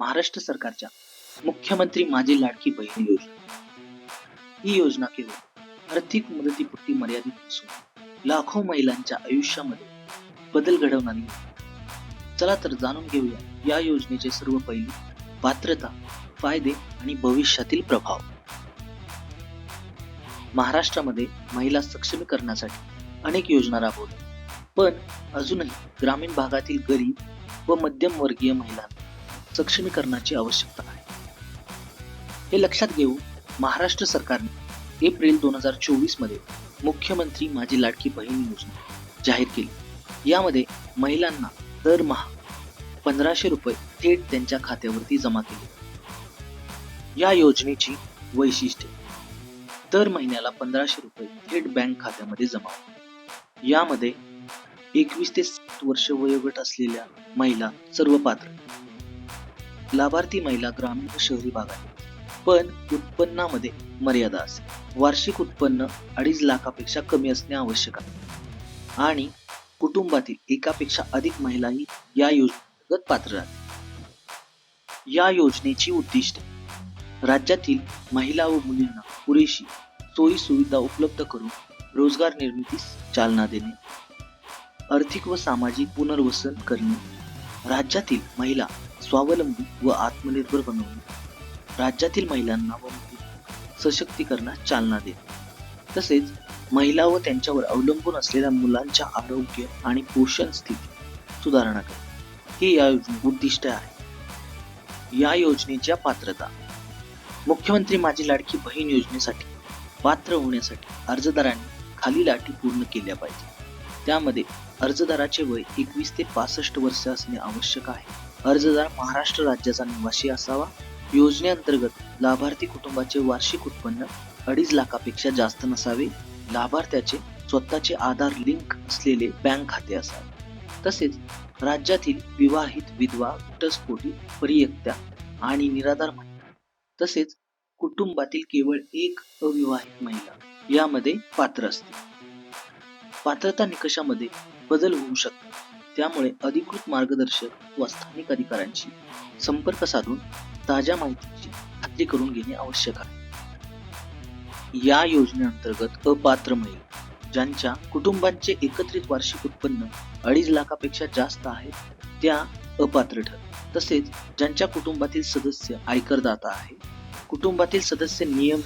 महाराष्ट्र सरकारच्या मुख्यमंत्री माझी लाडकी बहीण योजना. ही योजना केवळ आर्थिक मदतीपुरती मर्यादित नसून लाखो महिलांच्या आयुष्यामध्ये बदल घडवणार आहे. चला तर जाणून घेऊया या योजनेचे सर्व पैलू पात्रता फायदे आणि भविष्यातील प्रभाव. महाराष्ट्रामध्ये महिला सक्षमीकरणासाठी अनेक योजना राबवतात पण अजूनही ग्रामीण भागातील गरीब व मध्यम वर्गीय महिलांना सक्षमीकरणाची आवश्यकता आहे. हे लक्षात घेऊन महाराष्ट्र सरकारने एप्रिल दोन हजार चोवीसमध्ये मुख्यमंत्री माझी लाडकी बहीण योजना जाहीर केली. यामध्ये महिलांना दरमहा पंधराशे रुपये थेट त्यांच्या खात्यावरती जमा केले. या योजनेची वैशिष्ट्ये. दर महिन्याला पंधराशे रुपये थेट बँक खात्यामध्ये जमा यामध्ये एकवीस ते सात वर्ष वयोगट असलेल्या महिला सर्व पात्र लाभार्थी महिला ग्रामीण व शहरी भागात पण उत्पन्नामध्ये मर्यादा असेल. वार्षिक उत्पन्न अडीच लाखापेक्षा कमी असणे आवश्यक आहे. आणि कुटुंबातील एकापेक्षा अधिक महिलाही या योजनेअंतर्गत पात्र आहेत या योजनेची उद्दिष्ट राज्यातील महिला व मुलींना पुरेशी सोयी सुविधा उपलब्ध करून रोजगार निर्मितीस चालना देणे आर्थिक व सामाजिक पुनर्वसन करणे राज्यातील महिला स्वावलंबी व आत्मनिर्भर बनवणे राज्यातील महिलांना व सशक्तीकरणास चालना देणे तसेच महिला व त्यांच्यावर अवलंबून असलेल्या मुलांच्या आरोग्य आणि पोषण स्थिती सुधारणा करणे हे या योजने उद्दिष्ट आहे. या योजनेच्या पात्रता. मुख्यमंत्री माझी लाडकी बहीण योजनेसाठी पात्र होण्यासाठी अर्जदारांनी खालील अटी पूर्ण केल्या पाहिजे. त्यामध्ये अर्जदाराचे वय एकवीस ते पासष्ट वर्ष असणे आवश्यक आहे. अर्जदार महाराष्ट्र राज्याचा निवासी असावा. योजनेअंतर्गत लाभार्थी कुटुंबाचे वार्षिक उत्पन्न अडीच लाखापेक्षा जास्त नसावे. लाभार्थ्याचे स्वतःचे आधार लिंक असलेले बँक खाते असावे. तसेच राज्यातील विवाहित विधवा घटस्फोटी परियक्त्या आणि निराधार महिला तसेच कुटुंबातील केवळ एक अविवाहित महिला यामध्ये पात्र असते पात्रता निकषामध्ये बदल होऊ शकतात. त्यामुळे अधिकृत मार्गदर्शक व स्थानिक अधिकाऱ्यांशी संपर्क साधून ताज्या माहितीची खात्री करून घेणे आवश्यक आहे. या योजनेअंतर्गत अपात्र महिला ज्यांच्या कुटुंबांचे एकत्रित वार्षिक उत्पन्न अडीच लाखापेक्षा जास्त आहे त्या अपात्र ठर तसेच ज्यांच्या कुटुंबातील सदस्य आयकरदाता आहे कुटुंबातील सदस्य नियम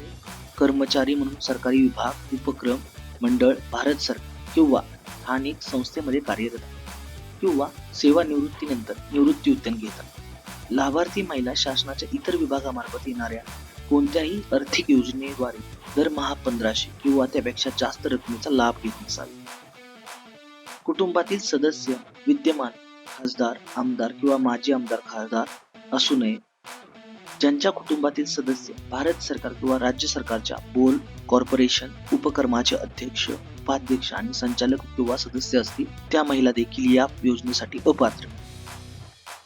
कर्मचारी म्हणून सरकारी विभाग उपक्रम मंडळ भारत सरकार किंवा स्थानिक संस्थेमध्ये कार्यरत किंवा सेवानिवृत्तीनंतर निवृत्ती उद्यान घेतात. लाभार्थी महिला शासनाच्या इतर विभागामार्फत येणाऱ्या कोणत्याही आर्थिक योजनेद्वारे दरमहा पंधराशे किंवा त्यापेक्षा जास्त रकमेचा लाभ घेत नसावे. कुटुंबातील सदस्य विद्यमान खासदार आमदार किंवा माजी आमदार खासदार असू नये. ज्यांच्या कुटुंबातील सदस्य भारत सरकार किंवा राज्य सरकारच्या बोल कॉर्पोरेशन उपक्रमाचे अध्यक्ष उपाध्यक्ष आणि संचालक किंवा सदस्य असतील त्या महिला देखील या योजनेसाठी अपात्र.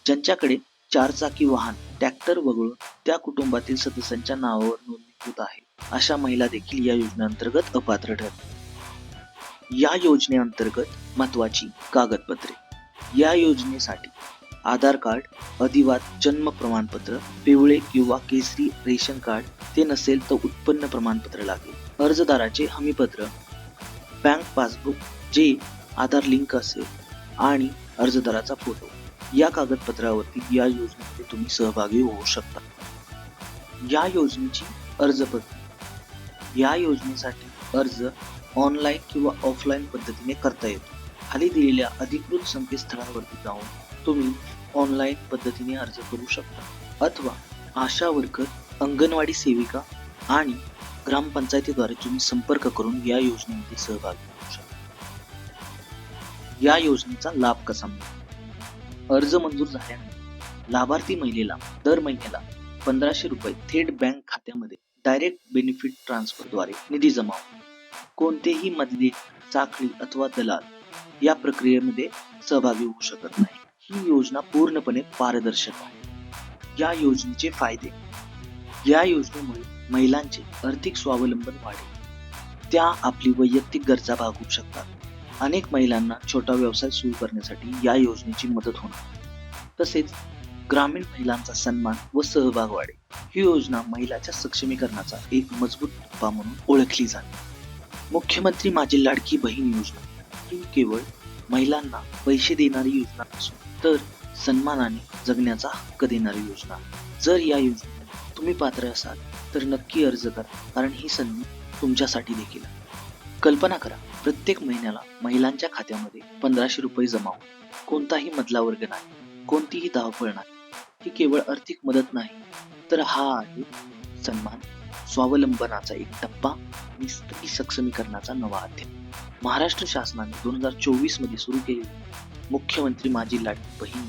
ज्यांच्याकडे चारचाकी वाहन टॅक्टर वगळून त्या कुटुंबातील सदस्यांच्या नावावर नोंदणीकृत आहे. अशा महिला देखील या योजनेअंतर्गत अपात्र ठरतात या योजनेअंतर्गत महत्वाची कागदपत्रे. या योजनेसाठी आधार कार्ड अधिवाद जन्म प्रमाणपत्र पिवळे किंवा केसरी रेशन कार्ड ते नसेल तर उत्पन्न प्रमाणपत्र लागेल. अर्जदाराचे हमीपत्र बँक पासबुक जे आधार लिंक असेल आणि अर्जदाराचा फोटो. या कागदपत्रावरती या योजनेमध्ये तुम्ही सहभागी होऊ शकता. या योजनेची अर्ज पद्धत. या योजनेसाठी अर्ज ऑनलाईन किंवा ऑफलाईन पद्धतीने करता येतो. खाली दिलेल्या अधिकृत संकेतस्थळावरती जाऊन तुम्ही ऑनलाईन पद्धतीने अर्ज करू शकता. अथवा आशा वर्कर अंगणवाडी सेविका आणि ग्रामपंचायतीद्वारे तुम्ही संपर्क करून या योजनेमध्ये सहभागी होऊ शकता. या योजनेचा लाभ कसा मिळतो? अर्ज मंजूर झाल्यानंतर लाभार्थी महिलेला दर महिन्याला पंधराशे रुपये थेट बँक खात्यामध्ये डायरेक्ट बेनिफिट ट्रान्सफरद्वारे निधी जमा कोणतेही मधले चाकरी अथवा दलाल या प्रक्रियेमध्ये सहभागी होऊ शकत नाही. ही योजना पूर्णपणे पारदर्शक आहे. या योजनेचे फायदे. या योजनेमुळे महिलांचे आर्थिक स्वावलंबन वाढेल. त्या आपली वैयक्तिक गरजा भागवू शकतात. अनेक महिलांना छोटा व्यवसाय सुरू करण्यासाठी या योजनेची मदत होणार. तसेच ग्रामीण महिलांचा सन्मान व सहभाग वाढेल. ही योजना महिलाच्या सक्षमीकरणाचा एक मजबूत टप्पा म्हणून ओळखली जाते. मुख्यमंत्री माझी लाडकी बहीण योजना ही केवळ महिलांना पैसे देणारी योजना नसून तर सन्मानाने जगण्याचा हक्क देणारी योजना. जर या योजनेत तुम्ही पात्र असाल तर नक्की अर्ज करा कारण ही संधी तुमच्यासाठी देखील कल्पना करा. प्रत्येक महिन्याला महिलांच्या खात्यामध्ये पंधराशे रुपये जमा कोणताही मधला वर्ग नाही कोणतीही धावपळ नाही ही केवळ आर्थिक मदत नाही. तर हा आहे सन्मान स्वावलंबनाचा एक टप्पा आणि स्त्री सक्षमीकरणाचा नवा अध्याय. महाराष्ट्र शासनाने दोन हजार चोवीसमध्ये सुरू केलेली मुख्यमंत्री माझी लाडकी बहीण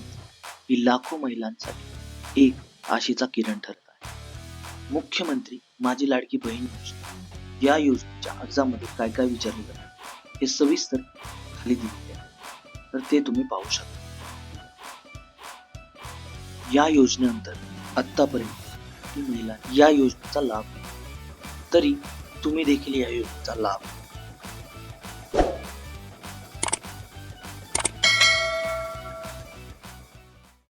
ही लाखो महिलांसाठी एक आशेचा किरण ठरत आहे. मुख्यमंत्री माझी लाडकी बहीण या योजनेच्या अर्जामध्ये काय काय विचारले जाते हे सविस्तर खाली दिलेले आहे. तर ते तुम्ही पाहू शकता. या योजनेअंतर्गत आतापर्यंत महिला या योजनेचा लाभ तरी तुम्ही देखील या योजनेचा लाभ